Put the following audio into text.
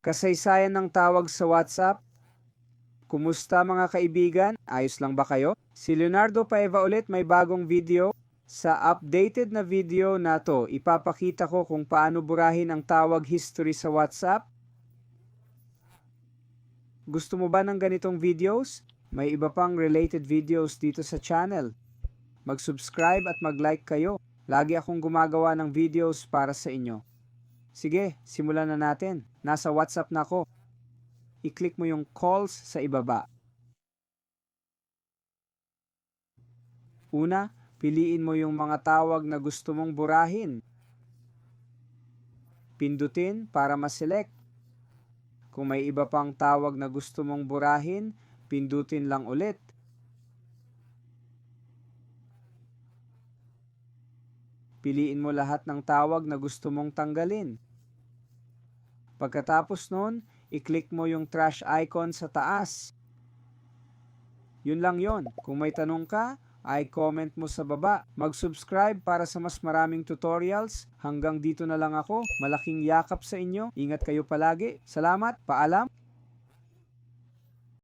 Kasaysayan ng tawag sa WhatsApp. Kumusta mga kaibigan? Ayos lang ba kayo? Si Leonardo Paeva ulit may bagong video. Sa updated na video na to, ipapakita ko kung paano burahin ang tawag history sa WhatsApp. Gusto mo ba ng ganitong videos? May iba pang related videos dito sa channel. Mag-subscribe at mag-like kayo. Lagi akong gumagawa ng videos para sa inyo. Sige, simulan na natin. Nasa WhatsApp na ako. I-click mo yung calls sa ibaba. Una, piliin mo yung mga tawag na gusto mong burahin. Pindutin para ma-select. Kung may iba pang tawag na gusto mong burahin, pindutin lang ulit. Piliin mo lahat ng tawag na gusto mong tanggalin. Pagkatapos nun, i-click mo yung trash icon sa taas. Yun lang yon. Kung may tanong ka, ay comment mo sa baba. Mag-subscribe para sa mas maraming tutorials. Hanggang dito na lang ako. Malaking yakap sa inyo. Ingat kayo palagi. Salamat. Paalam.